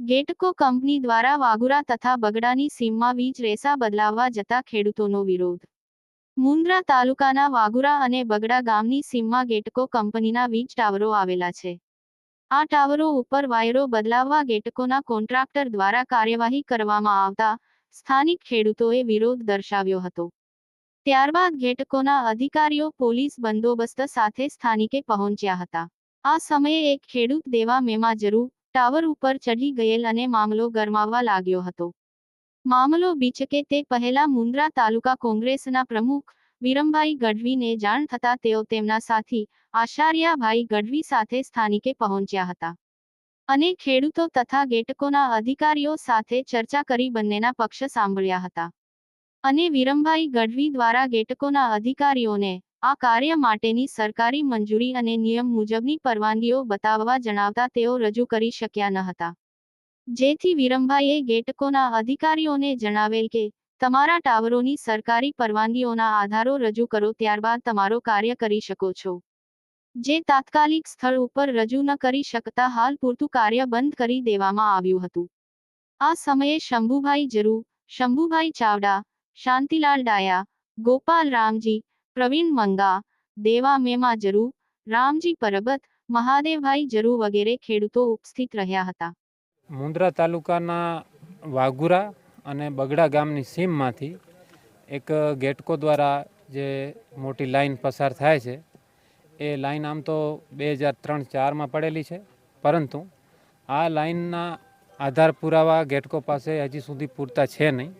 ગેટકો company દ્વારા વાગુરા તથા બગડાની સીમમાં વીજ રેસા બદલાવવા જતા ખેડૂતોનો વિરોધ. મુન્દ્રા તાલુકાના વાગુરા અને બગડા ગામની સીમમાં ગેટકો કંપનીના વીજ ટાવરો આવેલા છે. આ ટાવરો ઉપર વાયરો બદલાવવા ગેટકોના કોન્ટ્રાક્ટર દ્વારા કાર્યવાહી કરવામાં આવતા સ્થાનિક ખેડૂતોએ વિરોધ દર્શાવ્યો હતો. ત્યારબાદ ગેટકોના અધિકારીઓ પોલીસ બંદોબસ્ત સાથે સ્થાનિકે પહોંચ્યા હતા. આ સમયે એક ખેડૂત દેવા મેમાજરુ ટાવર ઉપર ચઢી ગયેલ અને મામલો ગરમાવવા લાગ્યો હતો. મામલો બીચકે તે પહેલા મુન્દ્રા તાલુકા કોંગ્રેસના પ્રમુખ વિરમભાઈ ગઢવીને જાણ થતા તેઓ તેમના સાથી આશાર્યાભાઈ ગઢવી સાથે સ્થાનિકે પહોંચ્યા હતા. અને ખેડૂતો તથા ગેટકોના અધિકારીઓ સાથે ચર્ચા કરી બંનેના પક્ષ સાંભળ્યા હતા. અને વિરમભાઈ ગઢવી દ્વારા ગેટકોના અધિકારીઓને આ કાર્ય માટેની સરકારી મંજૂરી અને નિયમ મુજબની પરવાનગીઓ બતાવવા જણાવતા તેઓ રજૂ કરી શક્યા ન હતા. જેથી વિરમભાઈએ ગેટકોના અધિકારીઓને જણાવેલ કે, તમારા ટાવરોની સરકારી પરવાનગીઓના આધારો રજૂ કરો ત્યારબાદ તમારો કાર્ય કરી શકો છો. જે તાત્કાલિક સ્થળ ઉપર રજૂ ન કરી શકતા હાલ પૂરતું કાર્ય બંધ કરી દેવામાં આવ્યું હતું. આ સમયે શંભુભાઈ જરૂ શંભુભાઈ ચાવડા શાંતિલાલ ડાયા, ગોપાલ રામજી, પ્રવીણ મંગા, દેવા મેમા જરુ રામજી પરબત, મહાદેવભાઈ જરુ વગેરે ખેડૂતો ઉપસ્થિત રહ્યા હતા. મુન્દ્રા તાલુકાના વાઘુરા અને બગડા ગામની સીમમાંથી એક ગેટકો દ્વારા જે મોટી લાઈન પસાર થાય છે, એ લાઈન આમ તો બે હજાર ત્રણ ચારમાં પડેલી છે, પરંતુ આ લાઈનના આધાર પુરાવા ગેટકો પાસે હજી સુધી પૂરતા છે નહીં.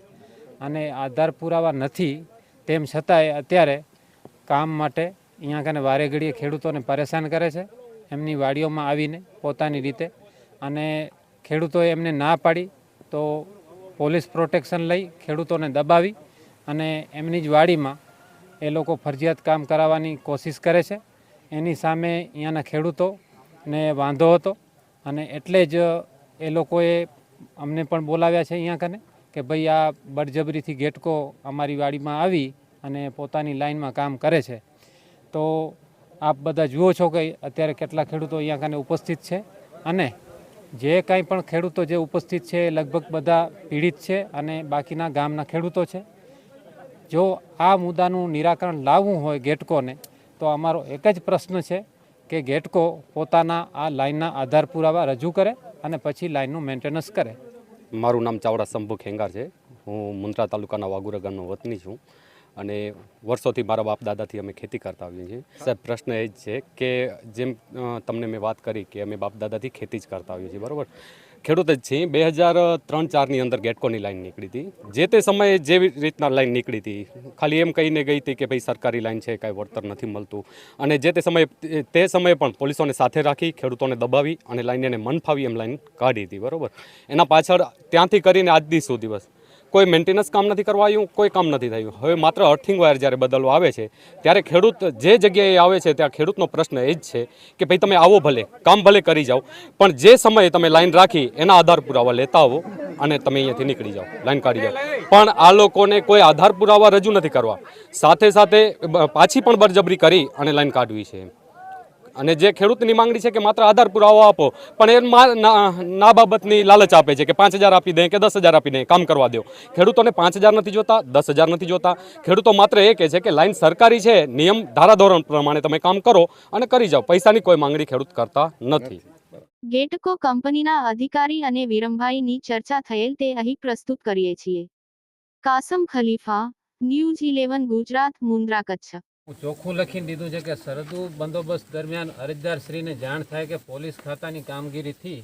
અને આધાર પુરાવા નથી, તેમ છતાંય અત્યારે કામ માટે અહીંયા કને વારે ઘડીએ ખેડૂતોને પરેશાન કરે છે. એમની વાડીઓમાં આવીને પોતાની રીતે અને ખેડૂતોએ એમને ના પાડી તો પોલીસ પ્રોટેક્શન લઈ ખેડૂતોને દબાવી અને એમની જ વાડીમાં એ લોકો ફરજિયાત કામ કરાવવાની કોશિશ કરે છે. એની સામે અહીંયાના ખેડૂતોને વાંધો હતો અને એટલે જ એ લોકોએ અમને પણ બોલાવ્યા છે અહીંયા કને કે ભાઈ આ બળજબરીથી ગેટકો અમારી વાડીમાં આવી અને પોતાની લાઇનમાં કામ કરે છે. તો આપ બધા જુઓ છો કે અત્યારે કેટલા ખેડૂતો અહીંયા કને ઉપસ્થિત છે અને જે કાંઈ પણ ખેડૂતો જે ઉપસ્થિત છે એ લગભગ બધા પીડિત છે અને બાકીના ગામના ખેડૂતો છે. જો આ મુદ્દાનું નિરાકરણ લાવવું હોય ગેટકોને તો અમારો એક જ પ્રશ્ન છે કે ગેટકો પોતાના આ લાઇનના આધાર પુરાવા રજૂ કરે અને પછી લાઇનનું મેન્ટેનન્સ કરે. મારું નામ ચાવડા શંભુ ખેંગાર છે. હું મુન્દ્રા તાલુકાના વાગુરા ગામનો વતની છું અને વર્ષોથી મારા બાપ દાદાથી અમે ખેતી કરતા આવીએ છીએ. સાહેબ, પ્રશ્ન એ જ છે કે જેમ તમને મેં વાત કરી કે અમે બાપ દાદાથી ખેતી જ કરતા આવીએ છીએ, બરાબર? ખેડૂત જ છીએ બે હજાર ત્રણ ચારની અંદર ગેટકોની લાઈન નીકળી હતી. જે તે સમયે જેવી રીતના લાઈન નીકળી હતી. ખાલી એમ કહીને ગઈ હતી કે ભાઈ સરકારી લાઈન છે, કાંઈ વળતર નથી મળતું. અને જે તે સમયે તે સમયે પણ પોલીસોને સાથે રાખી, ખેડૂતોને દબાવી અને લાઈન એને મન એમ લાઈન કાઢી હતી. બરાબર? એના પાછળ ત્યાંથી કરીને આજ દી સુધી બસ કોઈ મેન્ટેનન્સ કામ નથી કરવા આવ્યું, કોઈ કામ નથી થયું. હવે માત્ર અર્થિંગ વાયર જ્યારે બદલવા આવે છે, ત્યારે ખેડૂત જે જગ્યાએ આવે છે ત્યાં ખેડૂતનો પ્રશ્ન એ જ છે કે ભાઈ તમે આવો ભલે, કામ ભલે કરી જાઓ, પણ જે સમયે તમે લાઈન રાખી એના આધાર પુરાવા લેતા આવો અને તમે અહીંયાથી નીકળી જાઓ, લાઈન કાઢી જાઓ. પણ આ લોકોને કોઈ આધાર પુરાવા રજૂ નથી કરવા. સાથે સાથે પાછી પણ બરજબરી કરી અને લાઈન કાઢવી છે અને જે ખેડૂતની માંગણી છે કે માત્ર આધાર પુરાવો આપો, પણ એ ના બાબતની લાલચ આપે છે કે પાંચ હજાર આપી દે કે દસ હજાર આપી દે, કામ કરવા દો. ખેડૂતોને પાંચ હજાર નથી જોતા, દસ હજાર નથી જોતા. ખેડૂતો માત્ર એ કહે છે કે લાઈન સરકારી છે, નિયમ ધારાધોરણ પ્રમાણે તમે કામ કરો અને કરી જાઓ. પૈસાની કોઈ માંગણી ખેડૂત કરતા નથી. ગેટકો કંપનીના અધિકારી અને વિરમભાઈની ચર્ચા થયેલ તે અહીં પ્રસ્તુત કરીએ છીએ. Kasam Khalifa, news eleven, Gujarat, Mundra, Kutch. હું ચોખ્ખું લખીને દીધું છે કે સરહદુ બંદોબસ્ત દરમિયાન અરજદારશ્રીને જાણ થાય કે પોલીસ ખાતાની કામગીરીથી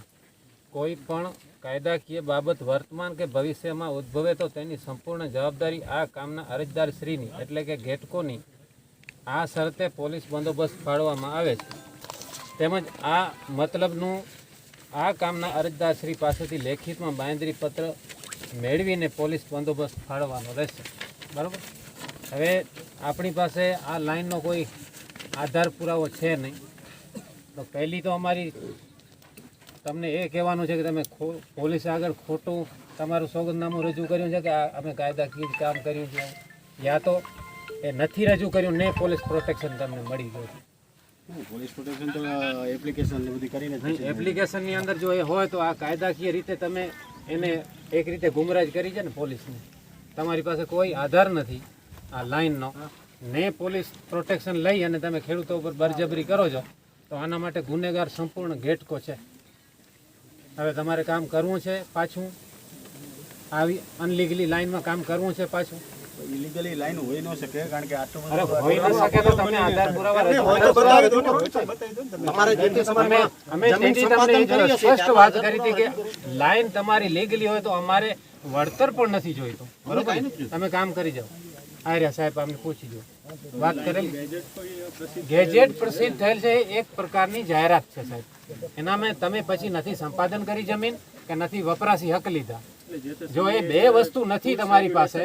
કોઈ પણ કાયદાકીય બાબત વર્તમાન કે ભવિષ્યમાં ઉદ્ભવે તો તેની સંપૂર્ણ જવાબદારી આ કામના અરજદારશ્રીની એટલે કે ગેટકોની, આ શરતે પોલીસ બંદોબસ્ત ફાળવવામાં આવે છે. તેમજ આ મતલબનું આ કામના અરજદારશ્રી પાસેથી લેખિતમાં બાંયધરી પત્ર મેળવીને પોલીસ બંદોબસ્ત ફાળવવાનો રહેશે. બરાબર? હવે આપણી પાસે આ લાઈનનો કોઈ આધાર પુરાવો છે નહીં. તો પહેલી તો અમારી તમને એ કહેવાનું છે કે તમે પોલીસ આગળ ખોટું તમારું સોગંદનામું રજૂ કર્યું છે કે આ અમે કાયદાકીય કામ કર્યું છે યા તો એ નથી રજૂ કર્યું ને પોલીસ પ્રોટેક્શન તમને મળી ગયું પોલીસ પ્રોટેક્શન તો એપ્લિકેશન બધી કરીને એપ્લિકેશનની અંદર જો એ હોય તો આ કાયદાકીય રીતે તમે એને એક રીતે ગુમરાજ કરી છે ને પોલીસને. તમારી પાસે કોઈ આધાર નથી. આ લાઈનનો. ને પોલીસ પ્રોટેક્શન લઈ અને તમે ખેડૂતો ઉપર બરજબરી કરો છો તો આના માટે ગુનેગાર સંપૂર્ણ ઘેટકો છે. હવે તમારે કામ કરવું છે પાછું? આવી અનલીગલી લાઈનમાં કામ કરવું છે પાછું? ઇલીગલી લાઈન હોઈ ન શકે કારણ કે આટલું અરે ન શકે તો તમે આધાર પુરાવા હોય તો બતાવી દો ને, હોય તો બતાવી દો ને તમે. તમારે જે તે અમે અમે જમીન તમને એ સંપાદન કરી હશે, સ્પષ્ટ વાત કરી હતી કે લાઈન તમારી લીગલી હોય તો અમારે વળતર પણ નથી જોઈતું. બરોબર? તમે કામ કરી જાઓ. આર્યા સાહેબ આમને પૂછી દો વાત કરે ગેજેટ પ્રસિદ્ધ થયેલ છે એક પ્રકારની જાહેરાત છે સાહેબ. એનામાં તમે પછી નથી સંપાદન કરી જમીન કે નથી વપરાશી હક લીધા. જો એ બે વસ્તુ નથી તમારી પાસે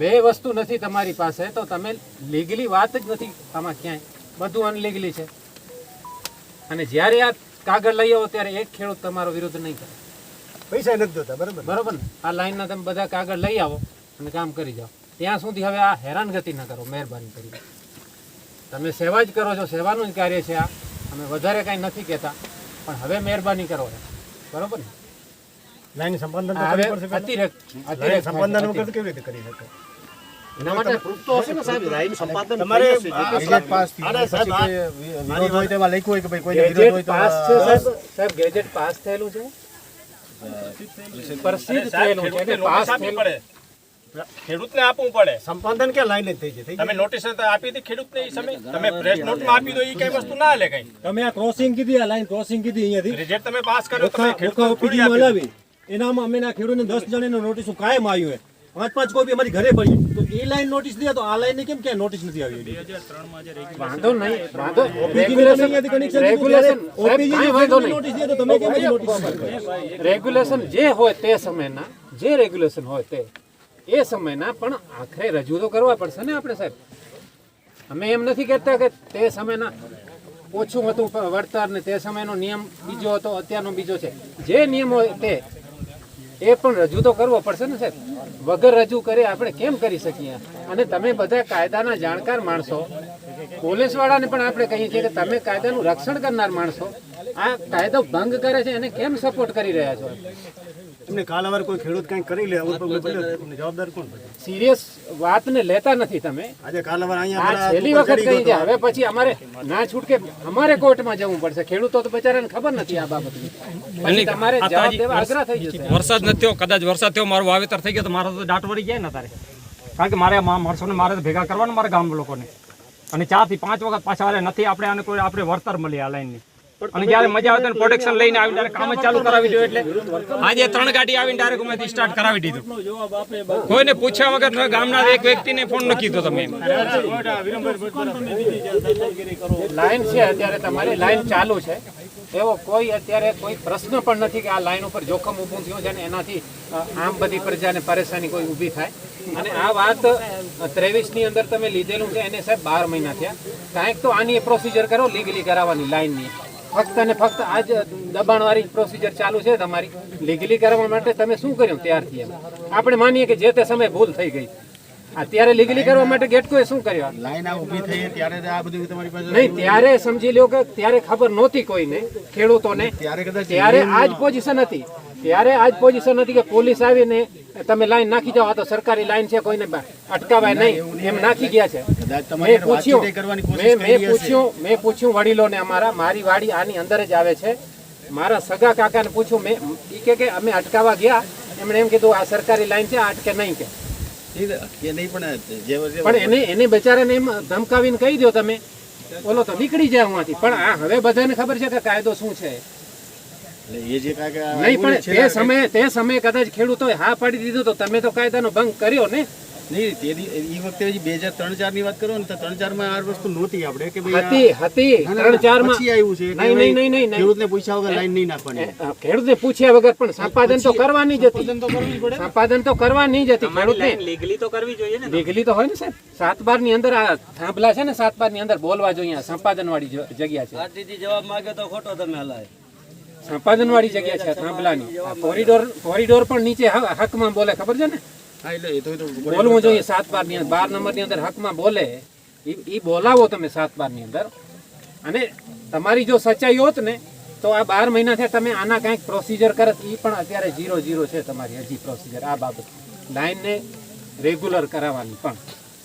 બે વસ્તુ નથી તમારી પાસે તો તમે લીગલી વાત જ નથી. આમાં ક્યાંય? બધું અનલીગલી છે. અને જ્યારે આ કાગળ લઈ આવો ત્યારે એક ખેડૂત તમારો વિરોધ નહીં કરે. પૈસા નથી જોતા બરાબર બરોબર આ લાઈનના તમે બધા કાગળ લઈ આવો અને કામ કરી જાઓ. ત્યાં સુધી હવે આ હેરાનગતિ ન કરો મહેરબાની કરી તમે સેવા જ કરો છો સેવાનું જ કાર્ય છે આ. અમે વધારે કાંઈ નથી કહેતા પણ હવે મહેરબાની કરો. બરોબર ને? લાઈન સંપાદન હવે અતિરેક અતિરેક સંપાદન વગર કેવી રીતે કરી શકે? એના માટે proof તો હશે ને સાહેબ તમારે ગેજેટ પાસથી પછી વિરોધ હોય તેમાં લખ્યું હોય કે ભાઈ કોઈને વિરોધ હોય તો પાસ છે સાહેબ. સાહેબ ગેજેટ પાસ થયેલું છે? પ્રસિદ્ધ થયેલું છે પાસ થયેલું ખેડૂતને આપવું પડે. સંપાદન કે લાઈન જ થઈ છે તમે નોટિસ આપી હતી ખેડૂતને એ સમય? તમે પ્રેસ નોટમાં આપી દો એ કઈ વસ્તુ ના લે કઈ. તમે આ ક્રોસિંગ કીધી આ લાઈન ક્રોસિંગ કીધી અહીંયાથી. રિજેક્ટ તમે પાસ કર્યો તમે ખેડૂત થોડી ઓપીડીમાં એનામાં અમે ના ખેડૂતને દસ જણાનો નોટિસ કાયમ આવ્યું હે પાંચ પાંચ કોપી અમારી ઘરે પડી. તો એ લાઈન નોટિસ દે તો આ લાઈન કેમ કે નોટિસ નથી આવી વાંધો નહીં વાંધો. ઓપીજી ને તમે અહીંયાથી રેગ્યુલેશન ઓપીજી ની વાંધો નોટિસ દે તો તમે કેમ નોટિસ રેગ્યુલેશન જે હોય તે સમયના જે રેગ્યુલેશન હોય તે એ સમયના, પણ આખરે રજૂ તો કરવા પડશે ને આપણે સાહેબ? અમે એમ નથી કહેતા કે તે સમયના ઓછું હતું વળતર ને તે સમયનો નિયમ બીજો હતો, અત્યારનો બીજો છે. જે નિયમ હોય તે, એ પણ રજૂ તો કરવો પડશે ને સાહેબ? વગર રજૂ કરે આપણે કેમ કરી શકીએ? અને તમે બધા કાયદાના જાણકાર માણસો. પોલીસવાળાને પણ આપણે કહીએ છીએ કે તમે કાયદાનું રક્ષણ કરનાર માણસો. આ કાયદો ભંગ કરે છે, એને કેમ સપોર્ટ કરી રહ્યા છો? એમને કાલ અવાર કોઈ ખેડૂત કંઈક કરી લે જવાબદાર કોણ સિરિયસ વાતને લેતા નથી તમે. આજે કાલ અવાર આ અહીંયા છેલ્લી વખત કહી છે? હવે પછી અમારે ના છૂટકે અમારે કોર્ટમાં જવું પડશે. ખેડૂતો તો બચારાને ખબર નથી આ બાબતની. તમારે જવાબ દેવા આગ્રહ થઈ જશે. વરસાદ નથી થયો કદાચ વરસાદ થયો મારું વાવેતર થઈ ગયો તો મારો તો દાટ વળી જાય ને તારે. કારણ કે મારે માણસોને મારે તો ભેગા કરવાના મારા ગામ લોકોને. અને ચારથી પાંચ વખત પાછા નથી આપણે આને કોઈ આપણે વળતર મળી આ લાઈનની. અને જ્યારે મજા આવે ત્યારે પ્રોટેક્શન લઈને આવી ડાયરેક્ટ કામ ચાલુ કરાવી દો એટલે આજે ત્રણ ગાડી આવીને ડાયરેક્ટ અમે સ્ટાર્ટ કરાવી દીધું. કોઈને પૂછ્યા વગર ગામના એક વ્યક્તિને ફોન ન કીધો તમે લાઈન છે અત્યારે તમારી લાઈન ચાલુ છે. એવો કોઈ અત્યારે કોઈ પ્રશ્ન પણ નથી કે આ લાઈન ઉપર જોખમ ઊભું થયું છે અને એનાથી આમ બધી પ્રજાને પરેશાની કોઈ ઊભી થાય. અને આ વાત ત્રેવીસની અંદર તમે લીધેલું છે એને સાહેબ બાર મહિના થયા. કાંઈક તો આની પ્રોસિજર કરો લીગલી કરાવવાની લાઈનની. ફક્ત ને ફક્ત આ જ દબાણવાળી પ્રોસિજર ચાલુ છે તમારી. લીગલી કરવા માટે તમે શું કર્યું ત્યારથી એમ? આપણે માનીએ કે જે તે સમયે ભૂલ થઈ ગઈ. અત્યારે લીગલી કરવા માટે ગેટકોએ શું કર્યું? લાઈન આ ઊભી થઈ ત્યારે આ બધું તમારી પાસે નહીં ત્યારે સમજી લ્યો કે ત્યારે ખબર નહોતી કોઈને ખેડૂતોને. ત્યારે કદાચ ત્યારે આ જ પોઝિશન હતી. ત્યારે આ જ પોઝિશન હતી કે પોલીસ આવીને તમે લાઈન નાખી જાઓ આ તો સરકારી લાઈન છે કોઈને અટકાવાય નહીં. એમ નાખી ગયા છે. મેં પૂછ્યું મેં મેં પૂછ્યું મેં પૂછ્યું વડીલોને અમારા મારી વાડી આની અંદર જ આવે છે. મારા સગા કાકાને પૂછ્યું મેં ઈ કે કે અમે અટકાવા ગયા. એમણે એમ કીધું આ સરકારી લાઈન છે આ અટકે નહીં કે. પણ એને એને બચારાને એમ ધમકાવીને કહી દો તમે. ઓલો તો નીકળી જાય હું પણ આ હવે બધાને ખબર છે કે કાયદો શું છે? એ જે નહીં પણ તે સમયે તે સમયે કદાચ ખેડૂતોએ હા પાડી દીધો તો તમે તો કાયદાનો ભંગ કર્યો ને? નહીં તે એ વખતે બે હજાર ત્રણ ચારની વાત કરો ને તો ત્રણ ચારમાં આ વસ્તુ નહોતી આપણે કે હતી હતી ના, ના, ત્રણ ચારમાં આવ્યું છે નહીં નહીં નહીં નહીં નહીં. ખેડૂતને પૂછ્યા વગર લાઈન નહીં નાખવાની. ખેડૂતને પૂછ્યા વગર પણ સંપાદન તો કરવાની જ હતી. સંપાદન તો કરવાની જ હતી ખેડૂતને. લીગલી તો કરવી જોઈએ ને લીગલી તો હોય ને સાહેબ. સાત બારની અંદર આ થાંભલા છે ને સાત બારની અંદર બોલવા જોઈએ સંપાદન વાળી જગ્યા છે. જવાબ માંગે તો ખોટો તમે હલાય. સંપાદન વાળી જગ્યા છે થાંભલાની. કોરિડોર કોરિડોર પણ નીચે હકમાં બોલે ખબર છે ને? બોલવું જોઈએ સાત બારની અંદર. બાર નંબરની અંદર હકમાં બોલે. એ બોલાવો તમે સાત બારની અંદર. અને તમારી જો સચ્ચાઈ હોત ને તો આ બાર મહિના થયા તમે આના કંઈક પ્રોસિજર કરત એ પણ અત્યારે જીરો ઝીરો છે તમારી હજી પ્રોસિજર આ બાબત. લાઈનને રેગ્યુલર કરાવવાની પણ.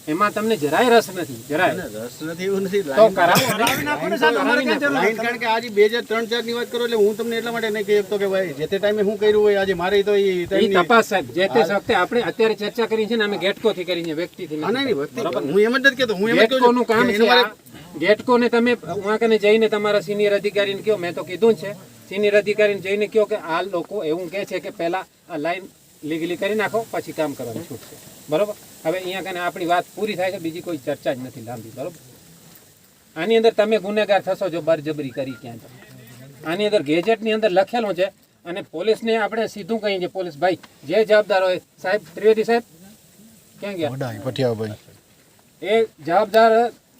એમાં તમને જરાય રસ નથી જરાય. રસ નથી એવું નથી. તો કરાવી. ને. લાઈન કારણ કે આજે બે હજાર ત્રણ ચારની વાત કરો એટલે હું તમને એટલા માટે નહીં કહી શકતો કે ભાઈ જે તે ટાઈમે હું કર્યું હોય આજે મારે તો એ તપાસ સાહેબ જે તે વખતે આપણે અત્યારે ચર્ચા કરી છે ને અમે ગેટકો થી કરી છે વ્યક્તિ થી નહીં, વ્યક્તિ- હું એમ જ નથી કેતો હું એમ જ નું કામ છે ગેટકો ને ગેટકોને તમે વાંકને કને જઈને તમારા સિનિયર અધિકારીને કહો મેં તો કીધું જ છે. સિનિયર અધિકારીને જઈને કહો કે આ લોકો એવું કહે છે કે પહેલા આ લાઈન લીગલી કરી નાખો પછી કામ કરવાનું છૂટશે. બરોબર? હવે અહીંયા કને આપણી વાત પૂરી થાય છે બીજી કોઈ ચર્ચા જ નથી લાંબી બરોબર? આની અંદર તમે ગુનેગાર થશો જો બરજબરી કરી ક્યાં તો. આની અંદર ગેજેટની અંદર લખેલું છે અને પોલીસને આપણે સીધું કહીએ છીએ પોલીસ ભાઈ જે જવાબદાર હોય સાહેબ ત્રિવેદી સાહેબ ક્યાં ગયા? એ જવાબદાર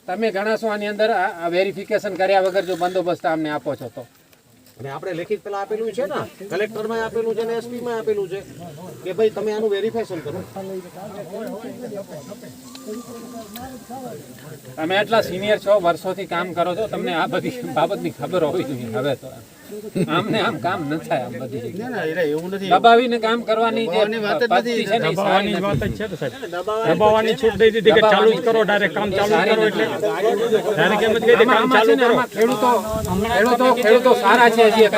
તમે ગણાશો આની અંદર આ આ વેરિફિકેશન કર્યા વગર જો બંદોબસ્ત અમને આપો છો તો. અને આપણે લેખિત પેલા આપેલું છે ને કલેક્ટરમાં આપેલું છે ને એસપી માં આપેલું છે, કે ભાઈ તમે આનું વેરીફિકેશન કરો. તમે એટલા સિનિયર છો, વર્ષોથી કામ કરો છો, તમને આ બધી બાબતની ખબર હોવી જોઈએ. હવે તો. આમ કામ ન થાય આમ બધી ના, ના, એટલે એવું નથી. દબાવીને કામ કરવાની જે વાત નથી. છે ને એ સારી દબાવવાની વાત જ છે ને સાહેબ દબાવવાની છૂટ દઈ દીધી કે ચાલુ જ કરો ડાયરેક્ટ કામ ચાલુ કરો એટલે. ડાયરેક્ટ એમ જ કહી દે કામ ચાલુ ને કરો. ખેડૂતો ખેડૂતો ખેડૂતો સારા છે હજી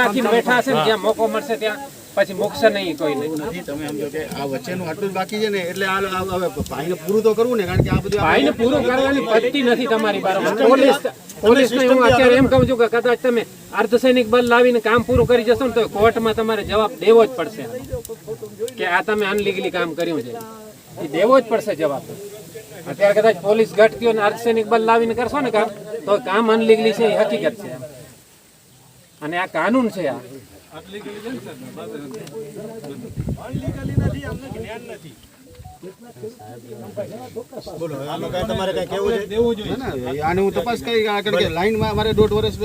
રાખીને બેઠા હશે ને જ્યાં મોકો મળશે ત્યાં. પછી મૂકશે નહીં કોઈ નથી તમે સમજો કે આ વચ્ચેનું આટલું જ બાકી છે ને એટલે આ હવે ભાઈને પૂરું તો કરવું ને કારણ કે આ બધું ભાઈને પૂરું કરવાની પદ્ધતિ નથી તમારી બરાબર પોલીસ પોલીસને હું અત્યારે એમ કહું છું કે કદાચ તમે અર્ધસૈનિક બળ લાવીને કામ પૂરું કરી જશો ને તો કોર્ટમાં તમારે જવાબ દેવો જ પડશે. કે આ તમે અનલીગલી કામ કર્યું છે. એ દેવો જ પડશે જવાબ. અત્યારે કદાચ પોલીસ ઘટતીઓ અને અર્ધસૈનિક બળ લાવીને કરશો ને કામ તો કામ અનલીગલી છે એ હકીકત છે. અને આ કાનૂન છે આ. અનલીગલી નથી અમને જ્ઞાન નથી. આમાં કાંઈ તમારે કાંઈ કેવું છે? ના, ના, આને હું તપાસ કરી કારણ કે લાઈનમાં મારે દોઢ વર્ષ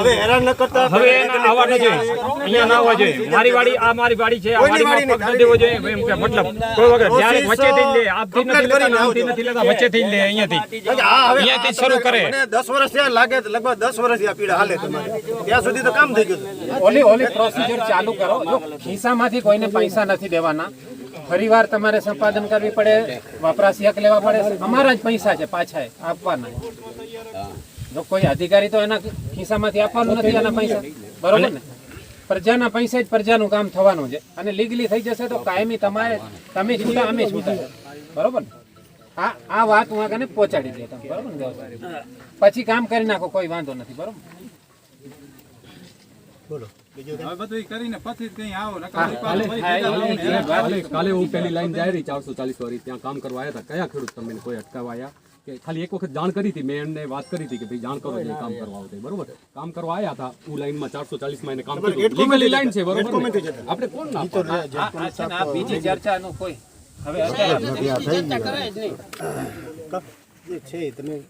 હવે હેરાન ન કરતા હવે આવવા ન જોઈએ. અહીંયા ના આવવા જોઈએ. મારી વાડી આ મારી વાડી છે આ વાડીમાં પગ ન દેવો જોઈએ. એમ કે મતલબ કોઈ વખત જ્યારે વચ્ચેથી જ લે આપથી નથી લેતા આમથી નથી લેતા વચ્ચેથી જ લે અહીંયાથી. અહીંયાથી શરૂ કરે. મને દસ વર્ષ થયા લાગે લગભગ દસ વર્ષથી આ પીડા હાલે તમારે. ત્યાં સુધી તો કામ થઈ ગયું ઓલી ઓલી પ્રોસિજર ચાલુ કરો. જો ખિસ્સામાંથી કોઈને પૈસા નથી દેવાના ફરીવાર તમારે સંપાદન કરવી પડે વપરાશિયક લેવા પડે. અમારા જ પૈસા છે પાછા આપવાના. જો કોઈ અધિકારી તો એના ખિસ્સામાંથી આપવાનું નથી એના પૈસા. બરોબર ને? પ્રજાના પૈસા જ પ્રજાનું કામ થવાનું છે. અને લીગલી થઈ જશે તો કાયમી તમારે, તમે છૂટા, અમે છૂટા. બરોબર ને? આ આ વાત હું આગળ પહોંચાડી દે તમે બરોબર ને? પછી કામ કરી નાખો, કોઈ વાંધો નથી. બરોબર કાલે કાલે હું પેલી લાઈન જાય રહી ચારસો ચાલીસ વાળી ત્યાં કામ કરવા આવ્યા હતા. કયા ખેડૂત તમને કોઈ અટકાવવા કે ખાલી એક વખત જાણ કરી હતી મેં એમને વાત કરી હતી કે ભાઈ જાણ કરો એટલે કામ કરવા આવતા બરોબર? કામ કરવા આવ્યા હતા હું લાઈનમાં ચારસો ચાલીસમાં એને કામ કર્યું લીગલી લાઈન બરોબર આપણે કોણ ના જે છે તમે